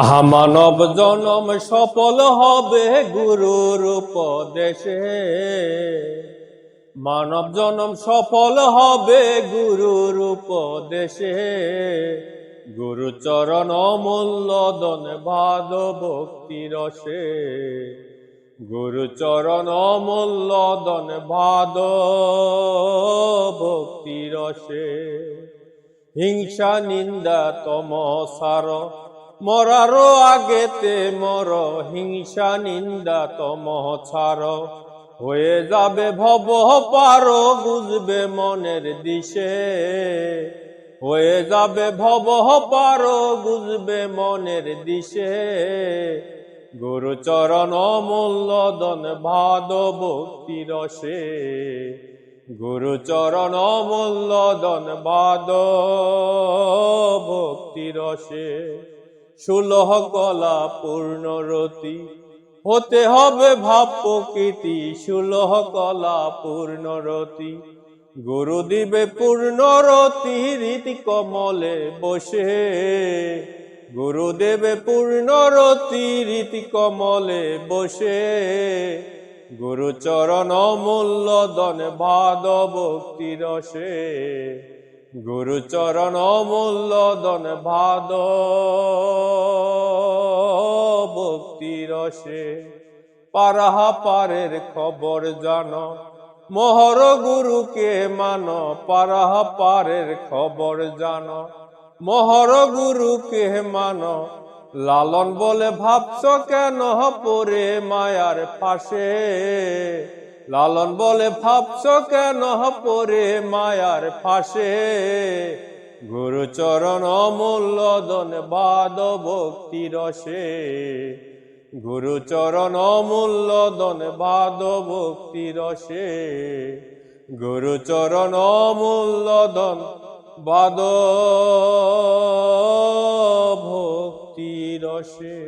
আহা মানব জনম সফল হবে গুরুর উপদেশে। মানব জনম সফল হবে গুরুর উপদেশে। গুরু চরণ অমূল্য দন ভাদ ভক্তি রসে। গুরু চরণ অমূল্য দন ভাদ ভক্তি রসে। হিংসা, নিন্দা তম সার মরারও আগেতে মর, হিংসা, নিন্দা তম ছাড়। হয়ে যাবে ভব, পার, বুঝবে মনের দিশে। হয়ে যাবে ভব, পার, বুঝবে মনের দিশে। গুরু চরণ অমূল্য দন ভাদ, ভক্তি রসে। গুরু চরণ অমূল্য দন ভাদ, ভক্তি রসে। সুলহ কলা পূর্ণরতি হতে হবে ভাব প্রকৃতি সুলহ কলা পূর্ণরতি গুরু দিবে পূর্ণরতি রীতি কমলে বসে। গুরু দেবে পূর্ণরতি রীতি কমলে বসে। গুরু চরণ অমূল্য দন ভাদ ভক্তি রসে। গুরু চরণ অমূল্য দন ভাদ ভক্তি রসে পারাহা পারের খবর জানো। মোহর গুরুকে মান, পারাহা পারের খবর জানো। মোহর গুরুকে মানো, লালন বলে ভাবছ কেন পরে মায়ার পাশে লালন বলে ভাবছ কেন? পরে মায়ার ফাঁসে। গুরু চরণ অমূল্য দন বাদ ভক্তি রসে গুরু চরণ অমূল্য দন বাদ ভক্তি রসে গুরু চরণ অমূল্য দন বাদ ভক্তি রসে